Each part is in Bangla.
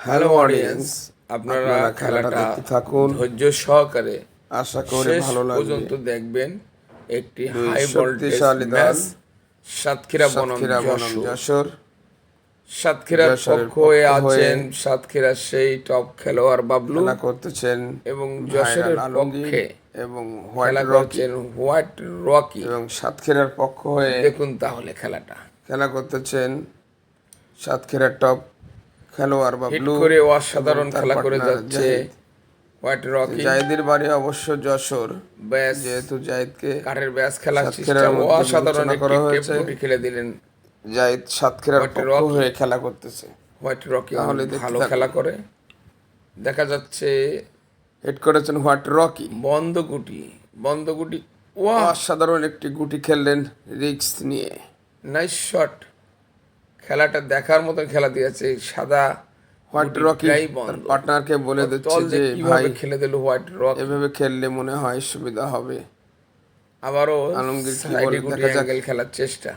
হ্যালো অডিয়েন্স আপনারা খেলাটা থাকুন। ধৈর্য সহকারে আশা করি ভালো লাগবে। পর্যন্ত দেখবেন একটি হাই ভোল্টেজ। ম্যাচ। সাতক্ষীরা বনাম যশোর। সাতক্ষীরার পক্ষ হয়ে আছেন সাতক্ষীরার সেই টপ খেলোয়াড় বাবলু করতেছেন এবং যশোরের পক্ষে এবং হোয়াইট খেলা করছেন হোয়াইট রকি এবং সাতক্ষীরার পক্ষ হয়ে দেখুন তাহলে খেলাটা। খেলা করতেছেন সাতক্ষীরার টপ খেলোয়াড় বাবলু করে অসাধারণ খেলা করে যাচ্ছে হোয়াইট রকি। জাহিদের বাড়ি অবশ্য যশোর। ব্যাস। যেহেতু জাহিদকে কাঠের ব্যাস খেলা অসাধারণ করা হয়েছে। খেলে দিলেন। জাহিদ সাতক্ষীরার পক্ষ হয়ে খেলা করতেছে। হোয়াইট রকি তাহলে ভালো খেলা করে। দেখা যাচ্ছে হিট করেছেন হোয়াইট রকি। বন্ধ গুটি বন্ধ গুটি অসাধারণ একটি গুটি খেললেন রিক্স নিয়ে। Nice shot. খেলাটা দেখার মতন খেলা দিয়েছে সাদা হোয়াইট রকি পার্টনারকে বলে দিচ্ছে যে ভাই খেলে দিল হোয়াইট রক এভাবে খেললে মনে হয় সুবিধা হবে। আবারও আলমগীর। অ্যাঙ্গেল খেলার চেষ্টা।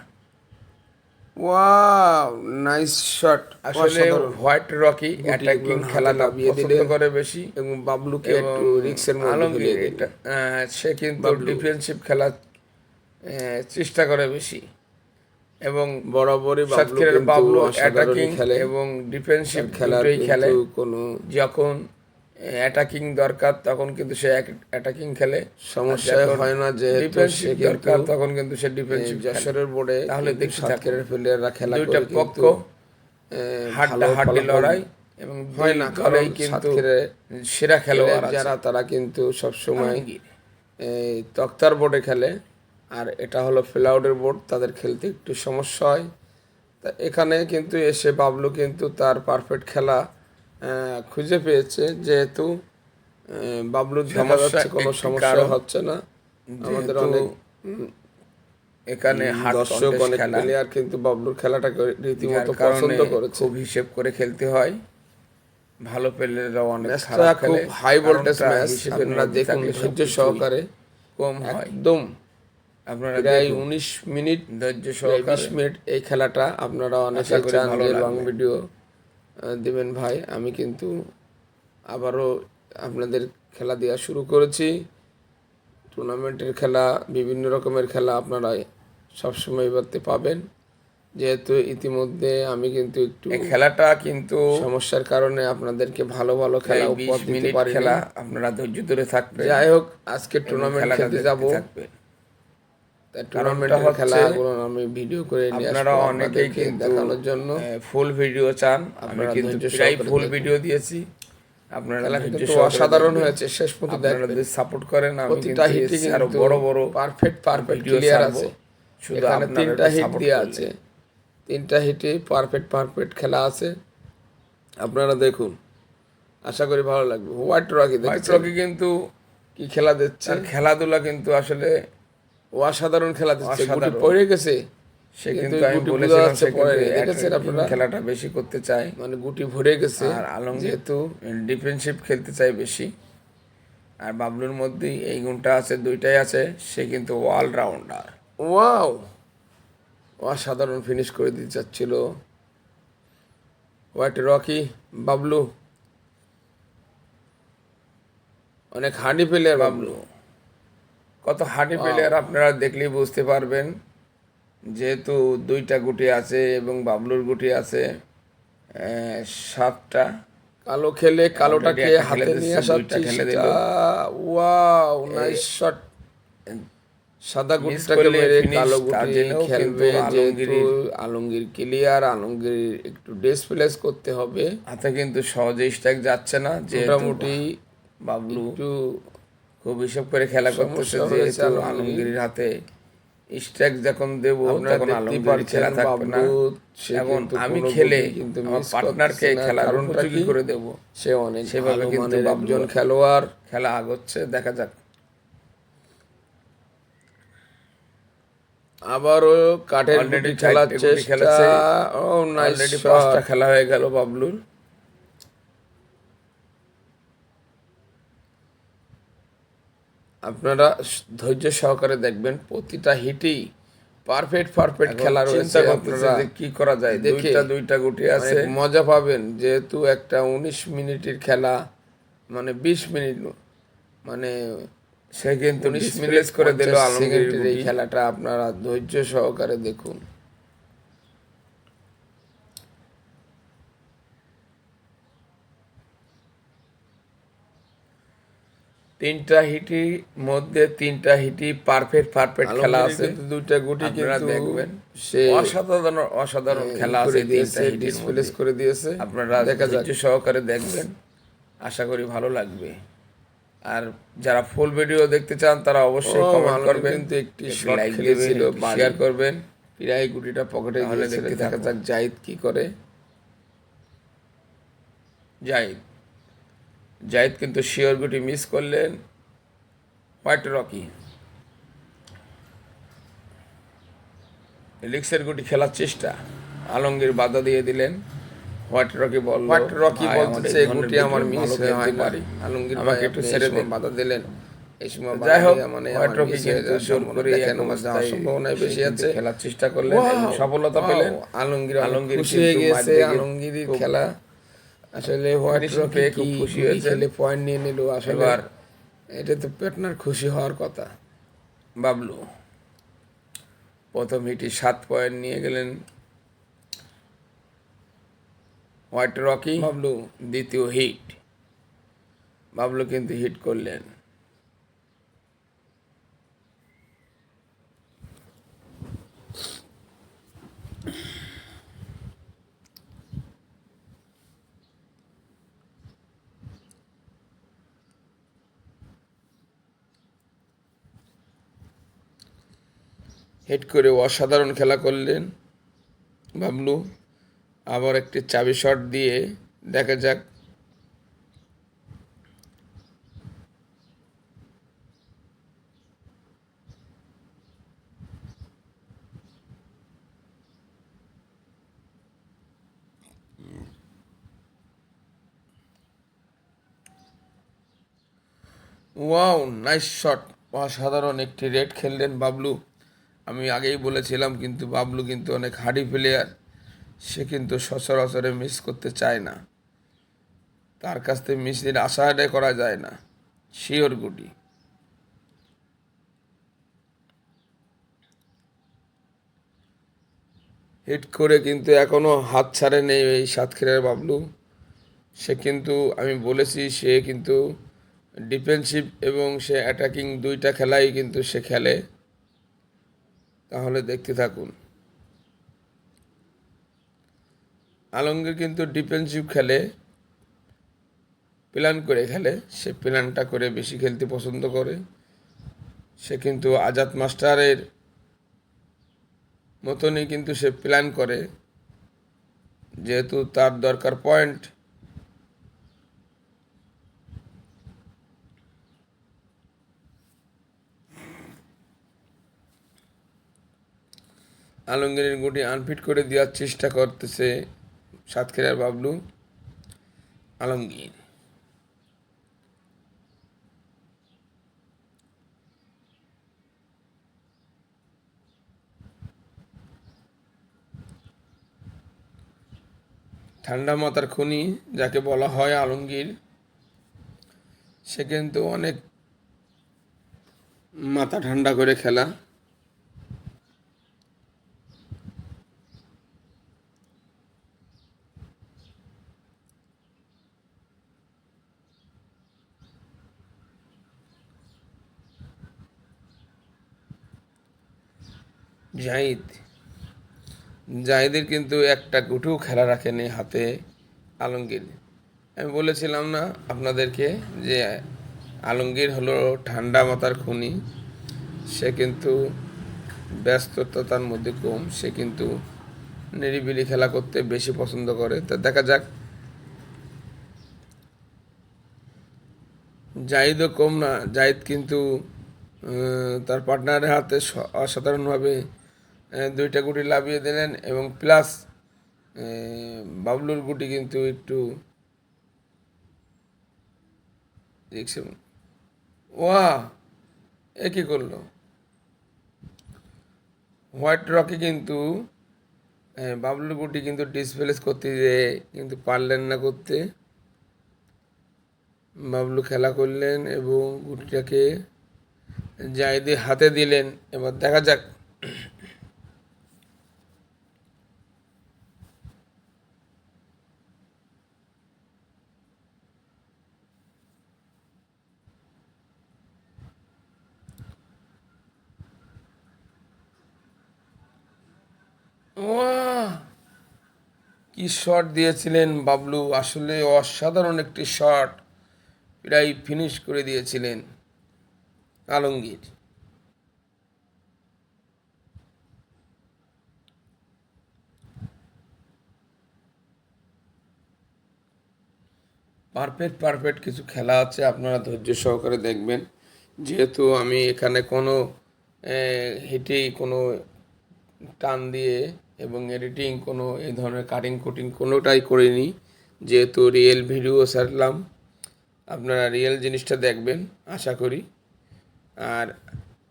ওয়াও নাইস শট আসলে হোয়াইট রকি অ্যাটাকিং লাফিয়ে পছন্দ দিলেন। করে বেশি। এবং বাবলুকে একটু রিক্সের আলমগীর এটা সে কিন্তু ডিফেন্সিভ খেলার চেষ্টা করে বেশি। এবং বরাবরই সাতক্ষীরার বাবলু অ্যাটাকিং খেলে। এবং ডিফেন্সিভ খেলার খেলার খেলে। কোনো যখন অ্যাটাকিং দরকার তখন কিন্তু সে অ্যাটাকিং খেলে। সমস্যা হয় না যে ডিফেন্সিভ দরকার তখন কিন্তু সে ডিফেন্সিভ যশোরের বোর্ডে তাহলে থাকুন। সাতক্ষীরার প্লেয়াররা খেলা দুইটা পক্ষ হাড্ডা হাড্ডি লড়াই এবং হয় না। কারণ কিন্তু সেরা খেলোয়াড় যারা তারা কিন্তু সবসময়। তক্তার বোর্ডে খেলে। আর এটা হলো ফ্লাউডের বোর্ড তাদের খেলতে একটু সমস্যা হয়। তা এখানে কিন্তু এসে বাবলু কিন্তু তার পারফেক্ট খেলা খুঁজে পেয়েছে। যেহেতু আহ, বাবলুর দেখা যাচ্ছে কোনো সমস্যা হচ্ছে না। আমাদের অনেক এখানে দর্শক অনেক প্লেয়ার কিন্তু বাবলুর খেলাটাকে রীতিমতো পছন্দ করেছে। খুব হিসেব করে খেলতে হয়। ভালো প্লেয়াররাও অনেক খারাপ খুব খেলে। হাই ভোল্টেজ ম্যাচ আপনারা দেখুন ধৈর্য সহকারে। কম হয়। একদম। আপনারা প্রায় উনিশ মিনিট ধৈর্য সহকারে। বিশ মিনিট এই খেলাটা আপনারা অনেকে চান যে। লং ভিডিও দিবেন ভাই। আমি কিন্তু আবারও আপনাদের খেলা দেওয়া শুরু করেছি। টুর্নামেন্টের খেলা বিভিন্ন রকমের খেলা আপনারা সবসময় এবারতে পাবেন। যেহেতু ইতিমধ্যে আমি কিন্তু একটু খেলাটা কিন্তু সমস্যার কারণে আপনাদেরকে ভালো ভালো খেলা উপহার দিতে পারি খেলা আপনারা ধৈর্য ধরে থাকবেন। যাই হোক আজকে টুর্নামেন্ট খেলতে যাব। টুর্নামেন্টের খেলাগুলো আমি ভিডিও করে নিয়ে আপনারা অনেকেই দেখানোর জন্য। ফুল ভিডিও চান। আমি কিন্তু প্রায় ফুল ভিডিও দিয়েছি। আপনারা কিন্তু অসাধারণ হয়েছে শেষ পর্যন্ত আপনারা যদি সাপোর্ট করেন আমি প্রতিটা কিন্তু হিটে এর আরও বড় বড় পারফেক্ট পারফেক্ট ক্লিয়ার আছে। শুধু আপনারা তিনটা হিট করলে। আছে। তিনটা হিটে পারফেক্ট পারফেক্ট খেলা আছে। আপনারা দেখুন। আশা করি ভালো লাগবে। হোয়াইট রকি হোয়াইট রকি কিন্তু কি খেলা দিচ্ছে খেলাধুলা কিন্তু আসলে অসাধারণ খেলা দিচ্ছে গুটি পড়ে গেছে। সে কিন্তু আমি বলেছিলাম সে দেখেছেন আপনারা? খেলাটা বেশি করতে চায়। মানে গুটি ভরে গেছে। আর আলমগীর যেহেতু ডিফেন্সিভ খেলতে চায় বেশি আর বাবলুর মধ্যেই এই গুণটা আছে দুইটাই আছে সে কিন্তু অলরাউন্ডার ওয়াও! অসাধারণ ফিনিশ করে দিতে চাচ্ছিল। White Rocky Bablu. অনেক হাঁডি প্লেয়ার বাবলু। কত হাঁটি প্লেয়ার আপনারা দেখলেই বুঝতে পারবেন যেহেতু দুইটা গুটি আছে এবং বাবলুর গুটি আছে সাতটা। কালো খেলে কালোটাকে একটা খেলে হাতে নিয়ে আসা খেলে দিল। ওয়াও নাইস শট সাদা গুটিটাকে মেরে কালো গুটি খেলবে যেহেতু আলমগীর ক্লিয়ার আলমগীর একটু ডিসপ্লেস করতে হবে। হাতে কিন্তু সহজে স্ট্রাইক যাচ্ছে না যে মোটামুটি বাবলু একটু খুব হিসাব করে খেলা করতেছে যেহেতু আলমগীরের হাতে। স্ট্রাইক যখন দেব তখন আলমগীর খেলা থাকবে না। এবং আমি খেলে কিন্তু আমার পার্টনারকে খেলার কি? করে দেব। সে অনেক সেভাবে কিন্তু একজন খেলোয়াড়। খেলা আগচ্ছে দেখা যাক। আবারও কাঠের চেষ্টা। খেলেছে। ও নাইস অলরেডি পাঁচটা খেলা হয়ে গেল বাবলুর। আপনারা ধৈর্য সহকারে দেখবেন প্রতিটা হিটেই পারফেক্ট পারফেক্ট খেলা রয়েছে। আপনারা কি করা যায়? দেখে দুইটা গুটি আছে। মজা পাবেন। যেহেতু একটা উনিশ মিনিটের খেলা মানে বিশ মিনিট মানে সে কিন্তু উনিশ মিনিট করে দিল আলমগীর এই খেলাটা আপনারা ধৈর্য সহকারে দেখুন। তিনটা হিটি মধ্যে তিনটা হিটি পারফেক্ট পারফেক্ট খেলা আছে। দুইটা গুটি আপনারা কিন্তু দেখবেন। সে অসাধারণ অসাধারণ খেলা আছে তিনটা দিয়েছে ডিসপ্লেস করে দিয়েছে। আপনারা দেখা ধৈর্য সহকারে দেখবেন। আশা করি ভালো লাগবে। আর যারা ফুল ভিডিও দেখতে চান তারা অবশ্যই কমেন্ট করবেন। কিন্তু একটি লাইক দিবেন শেয়ার করবেন। প্রায় গুটিটা পকেটে গিয়েছিল দেখতে দেখা থাকুন। যাক জাহিদ কি করে। জাহিদ। জাহিদ কিন্তু শিওর গুটি মিস করলেন হোয়াইট রকি। লিক্সের গুটি খেলার চেষ্টা আলমগীর বাধা দিয়ে দিলেন। হোয়াইট রকি বল হোয়াইট রকি বলতেছে গুটি আমার মিস হয় পারি না। আলমগীর আমাকে একটু ছেড়ে দিন। বাধা দিলেন। এই সময় যাই হোক মানে হোয়াইট রকি হয়ে কিন্তু জোর করে আমার যাওয়ার অবস্থায় বেশি আছে। খেলার চেষ্টা করলেন সফলতা পেলেন। আলমগীর আলমগীর আলমগীর খুশি হয়ে গেছে খুব- খেলা আসলে হোয়াইট রকে খুব খুশি খুশি হয়েছে আসলে পয়েন্ট নিয়ে নিল আসলে। আর এটা তো পেটনার খুশি হওয়ার কথা। বাবলু প্রথম হিটে সাত পয়েন্ট নিয়ে গেলেন হোয়াইট রকি বাবলু। দ্বিতীয় হিট বাবলু কিন্তু হিট করলেন। হেড করে অসাধারণ খেলা করলেন বাবলু। আবার একটি চাবি শট দিয়ে দেখা যাক। Wow, nice shot. অসাধারণ একটি রেড খেললেন বাবলু। আমি আগেই বলেছিলাম কিন্তু বাবলু কিন্তু অনেক হার্ডি প্লেয়ার সে কিন্তু সচরাচরে মিস করতে চায় না। তার কাছ থেকে মিসের আশাটাই করা যায় না শিওর গুটি। হিট করে কিন্তু এখনও হাত ছাড়ে নেই এই সাতক্ষীরার বাবলু। সে কিন্তু, আমি বলেছি, সে কিন্তু ডিফেন্সিভ এবং সে অ্যাটাকিং দুইটা খেলাই কিন্তু সে খেলে। তাহলে দেখতে থাকুন। আলমগীর কিন্তু ডিফেন্সিভ খেলে প্ল্যান করে খেলে, সে প্ল্যানটা করে বেশি খেলতে পছন্দ করে। সে কিন্তু আজাদ মাস্টারের মতনই কিন্তু সে প্ল্যান করে, যেহেতু তার দরকার পয়েন্ট আলমগীরের গুটি আনফিট করে দেওয়ার চেষ্টা করতেছে সাতক্ষীরার বাবলু আলমগীর। ঠান্ডা মাথার খুনি যাকে বলা হয় আলমগীর, সে কিন্তু অনেক মাথা ঠান্ডা করে খেলা। জাহিদ। জাহিদের কিন্তু একটা গুটিও খেলা রাখেনি হাতে আলমগীর। আমি বলেছিলাম না আপনাদেরকে যে আলমগীর হলো ঠান্ডা মাথার খুনি। সে কিন্তু ব্যস্ততার মধ্যে কম। সে কিন্তু নিরিবিলি খেলা করতে বেশি পছন্দ করে। তা দেখা যাক। জাহিদও কম না। জাহিদ কিন্তু তার পার্টনারের হাতে অসাধারণভাবে দুইটা গুটি লাভিয়ে দিলেন এবং প্লাস বাবলুর গুটি কিন্তু একটু ওয়া এ কি করল? হোয়াইট রকে কিন্তু আহ, বাবলু গুটি কিন্তু ডিসপ্লেস করতে যেয়ে কিন্তু পারলেন না করতে। বাবলু খেলা করলেন এবং গুটিটাকে জায়দি হাতে দিলেন। এবার দেখা যাক কি শট দিয়েছিলেন বাবলু? আসলে অসাধারণ একটি শট প্রায় ফিনিশ করে দিয়েছিলেন আলমগীর। পারফেক্ট পারফেক্ট কিছু খেলা আছে, আপনারা ধৈর্য সহকারে দেখবেন। যেহেতু আমি এখানে কোনো হেঁটেই কোনো টান দিয়ে এবং এডিটিং কোনো এই ধরনের কাটিং কুটিং কোনোটাই করিনি। যেহেতু রিয়েল ভিডিও সারলাম আপনারা রিয়েল জিনিসটা দেখবেন, আশা করি। আর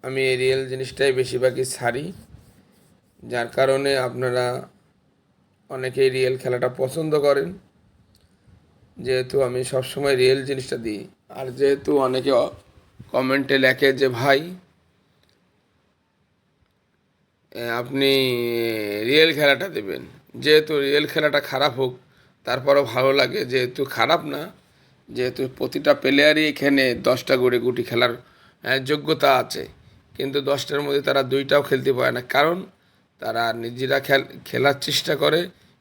আমি এই রিয়েল জিনিসটাই বেশিরভাগই ছাড়ি। যার কারণে আপনারা অনেকেই রিয়েল খেলাটা পছন্দ করেন। যেহেতু আমি সবসময় রিয়েল জিনিসটা দিই। আর যেহেতু অনেকে কমেন্টে লেখে যে, ভাই আপনি রিয়েল খেলাটা দেবেন। যেহেতু রিয়েল খেলাটা খারাপ হোক তারপরও ভালো লাগে। যেহেতু খারাপ না যেহেতু প্রতিটা প্লেয়ারই এখানে দশটা করে গুটি খেলার যোগ্যতা আছে। কিন্তু দশটার মধ্যে তারা দুইটাও খেলতে পারে না। কারণ তারা নিজেরা খেল খেলার চেষ্টা করে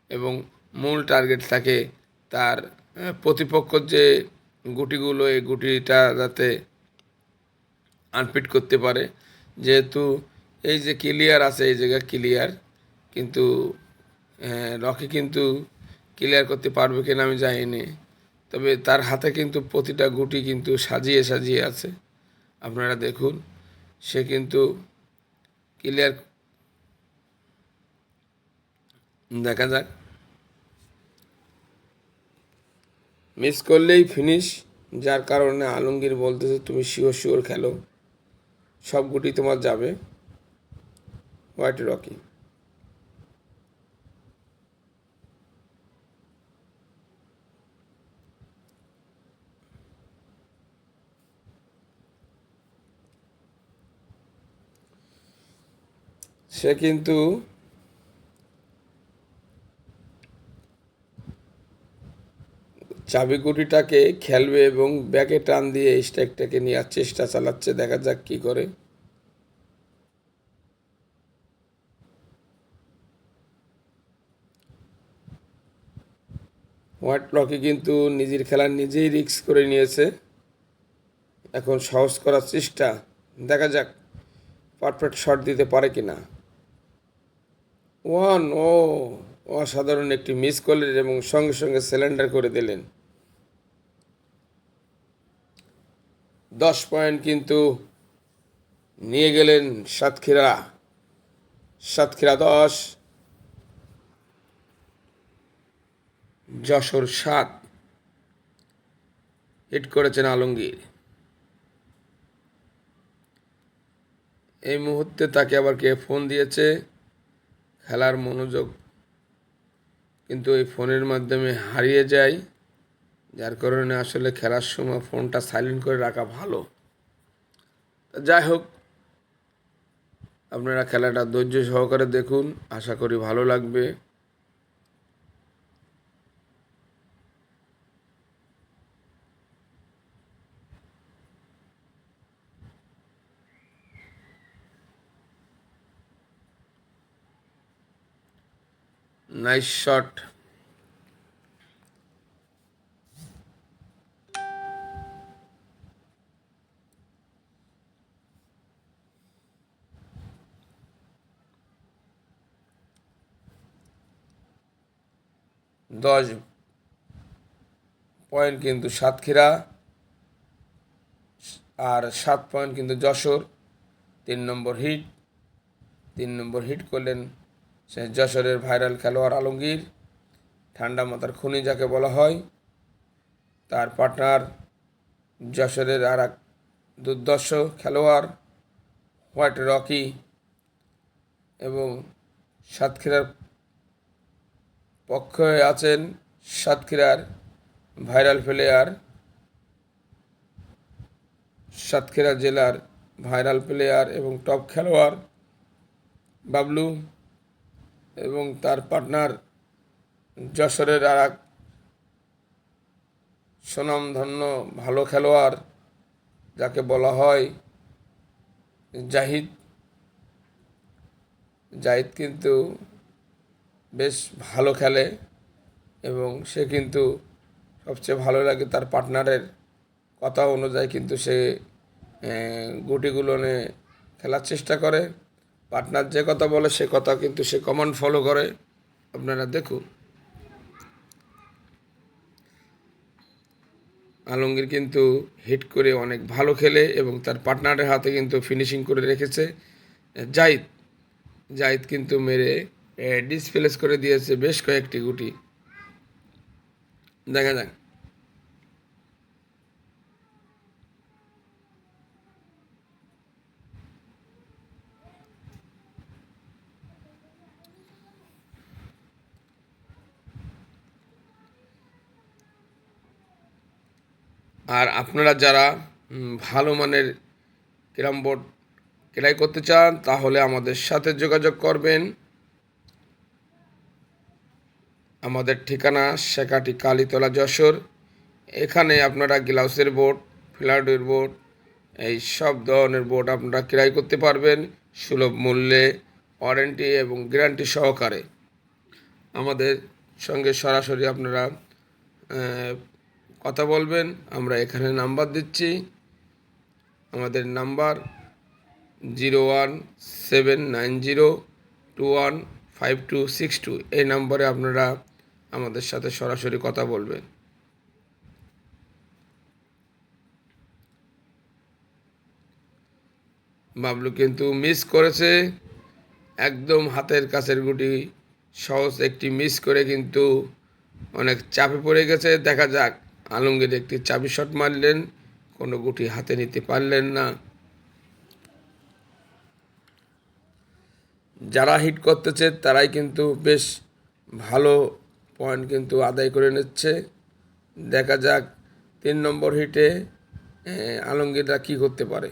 এবং মূল টার্গেট থাকে তার আহ, প্রতিপক্ষর যে গুটিগুলো এই গুটিটা যাতে আনফিট করতে পারে। যেহেতু এই যে ক্লিয়ার আছে, এই জায়গায় ক্লিয়ার কিন্তু রকি কিন্তু ক্লিয়ার করতে পারবে কিনা আমি জানি তবে তার হাতে কিন্তু প্রতিটা গুটি কিন্তু সাজিয়ে সাজিয়ে আছে। আপনারা দেখুন, সে কিন্তু ক্লিয়ার দেখা যাক। মিস করলেই ফিনিশ যার কারণে আলমগীর বলতেছে, তুমি শিওর শিওর খেলো। সব গুটি তোমার যাবে। White Rocky. সে কিন্তু চাবিগুটিটাকে খেলবে এবং ব্যাকে টান দিয়ে স্ট্রাইকটাকে নেওয়ার চেষ্টা চালাচ্ছে, দেখা যাক কি করে। হোয়াইট লকি কিন্তু নিজের খেলা নিজেই রিক্স করে নিয়েছে। এখন সহজ করার চেষ্টা। দেখা যাক পারফেক্ট শট দিতে পারে কি না ওয়ান, ও, অসাধারণ একটি মিস করলেন এবং সঙ্গে সঙ্গে সিলিন্ডার করে দিলেন। দশ পয়েন্ট কিন্তু নিয়ে গেলেন সাতক্ষীরা। সাতক্ষীরা দশ যশোর সাত। হিট করেছেন আলমগীর। এই মুহূর্তে তাকে আবার কে ফোন দিয়েছে? খেলার মনোযোগ কিন্তু এই ফোনের মাধ্যমে হারিয়ে যায়। যার কারণে আসলে খেলার সময় ফোনটা সাইলেন্ট করে রাখা ভালো। যাই হোক, আপনারা খেলাটা ধৈর্য সহকারে দেখুন। আশা করি ভালো লাগবে। নাইস শট দশ পয়েন্ট কিন্তু সাতক্ষীরা আর সাত পয়েন্ট কিন্তু যশোর। তিন নম্বর হিট। তিন নম্বর হিট করলেন সে যশোরের ভাইরাল খেলোয়াড় আলমগীর, ঠান্ডা মাথার খুনি যাকে বলা হয়, তার পার্টনার যশোরের আর এক দুর্দর্শ খেলোয়াড় হোয়াইট রকি এবং সাতক্ষীরার পক্ষে আছেন সাতক্ষীরার ভাইরাল প্লেয়ার, সাতক্ষীরা জেলার ভাইরাল প্লেয়ার এবং টপ খেলোয়াড় বাবলু এবং তার পার্টনার যশোরের আর এক সুনামধন্য ভালো খেলোয়াড় যাকে বলা হয় জাহিদ। জাহিদ কিন্তু বেশ ভালো খেলে এবং সে কিন্তু সবচেয়ে ভালো লাগে তার পার্টনারের কথা অনুযায়ী কিন্তু সে আহ, গুটিগুলো নিয়ে খেলার চেষ্টা করে। পার্টনার যে কথা বলে সে কথা কিন্তু সে কমন ফলো করে। আপনারা দেখুন। আলমগীর কিন্তু হিট করে অনেক ভালো খেলে এবং তার পার্টনারের হাতে কিন্তু ফিনিশিং করে রেখেছে। জাহিদ জাহিদ কিন্তু মেরে ডিসপ্লেস করে দিয়েছে বেশ কয়েকটি গুটি। দেখা যাক। আর আপনারা যারা ভালো মানের ক্যারাম বোর্ড ক্রয় করতে চান, তাহলে আমাদের সাথে যোগাযোগ করবেন। আমাদের ঠিকানা শেখাটি কালীতলা যশোর। এখানে আপনারা গ্লাউসের বোর্ড ফ্ল্যাটের বোর্ড, এই সব ধরনের বোর্ড আপনারা ক্রয় করতে পারবেন সুলভ মূল্যে, ওয়ারেন্টি এবং গ্যারান্টি সহকারে। আমাদের সঙ্গে সরাসরি আপনারা কথা বলবেন, আমরা এখানে নাম্বার দিচ্ছি। আমাদের number zero one seven nine zero two one five two six two. এই নম্বরে আপনারা আমাদের সাথে সরাসরি কথা বলবেন। বাবলু কিন্তু মিস করেছে। একদম হাতের কাছের গুটি, সহজ একটি মিস করে কিন্তু অনেক চাপে পড়ে গেছে। দেখা যাক আলমগীর একটি চাবি শট মারলেন, কোনো গুটি হাতে নিতে পারলেন না। যারা হিট করতেছে, তারাই কিন্তু বেশ ভালো পয়েন্ট কিন্তু আদায় করে নিচ্ছে। দেখা যাক, তিন নম্বর হিটে আলমগীররা কী করতে পারে।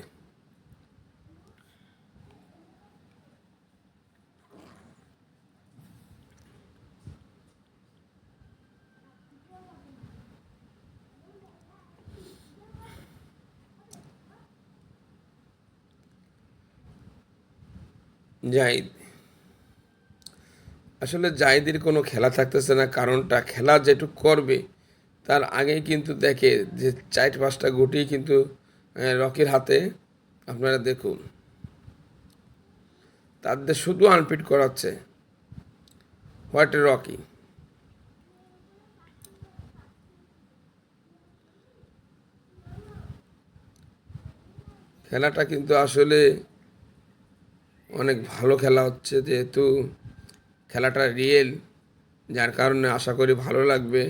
জাহিদ। আসলে জাহিদের কোনো খেলা থাকতেছে না, কারণটা খেলা যেটুক করবে, তার আগেই কিন্তু দেখে যে চার পাঁচটা গুটি কিন্তু রকির হাতে। আপনারা দেখুন। তাদের শুধু আনপিট করাচ্ছে হোয়াট রকি। খেলাটা কিন্তু আসলে অনেক ভালো খেলা হচ্ছে, যেহেতু খেলাটা রিয়েল যার কারণে আশা করি ভালো লাগবে।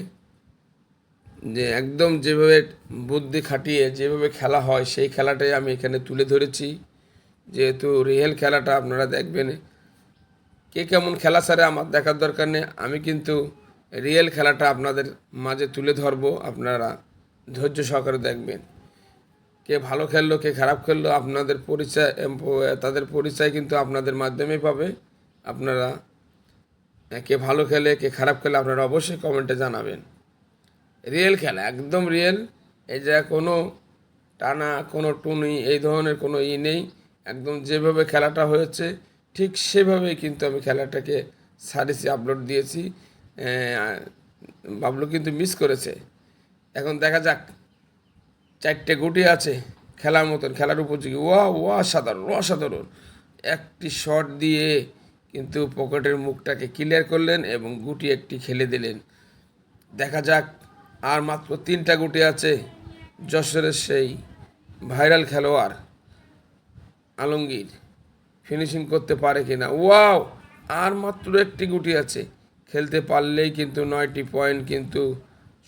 যে একদম যেভাবে বুদ্ধি খাটিয়ে যেভাবে খেলা হয়, সেই খেলাটাই আমি এখানে তুলে ধরেছি। যেহেতু রিয়েল খেলাটা আপনারা দেখবেন, কে কেমন খেলা স্যারে আমার দেখার দরকার নেই। আমি কিন্তু রিয়েল খেলাটা আপনাদের মাঝে তুলে ধরবো, আপনারা ধৈর্য সহকারে দেখবেন। কে ভালো খেললো, কে খারাপ খেললো, আপনাদের পরিচয় তাদের পরিচয় কিন্তু আপনাদের মাধ্যমেই পাবে। আপনারা কে ভালো খেলে, কে খারাপ খেলে আপনারা অবশ্যই কমেন্টে জানাবেন। রিয়েল খেলা, একদম রিয়েল। এই যে কোনো টানা, কোনো টুনি, এই ধরনের কোনো ই নেই। একদম যেভাবে খেলাটা হয়েছে, ঠিক সেভাবেই কিন্তু আমি খেলাটাকে সারিসে আপলোড দিয়েছি। বাবলু কিন্তু মিস করেছে। এখন দেখা যাক। চারটে গুটি আছে খেলার মতন, খেলার উপযোগী। ওয়া ওয়া, সাধারণ, অসাধারণ। একটি শট দিয়ে কিন্তু পকেটের মুখটাকে ক্লিয়ার করলেন এবং গুটি একটি খেলে দিলেন। দেখা যাক, আর মাত্র তিনটা গুটি আছে যশোরের সেই ভাইরাল খেলোয়াড় আলমগীর। ফিনিশিং করতে পারে কি না ওয়াও, আর মাত্র একটি গুটি আছে। খেলতে পারলেই কিন্তু নয়টি পয়েন্ট কিন্তু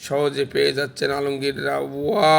সহজে পেয়ে যাচ্ছেন আলমগীররা। ওয়া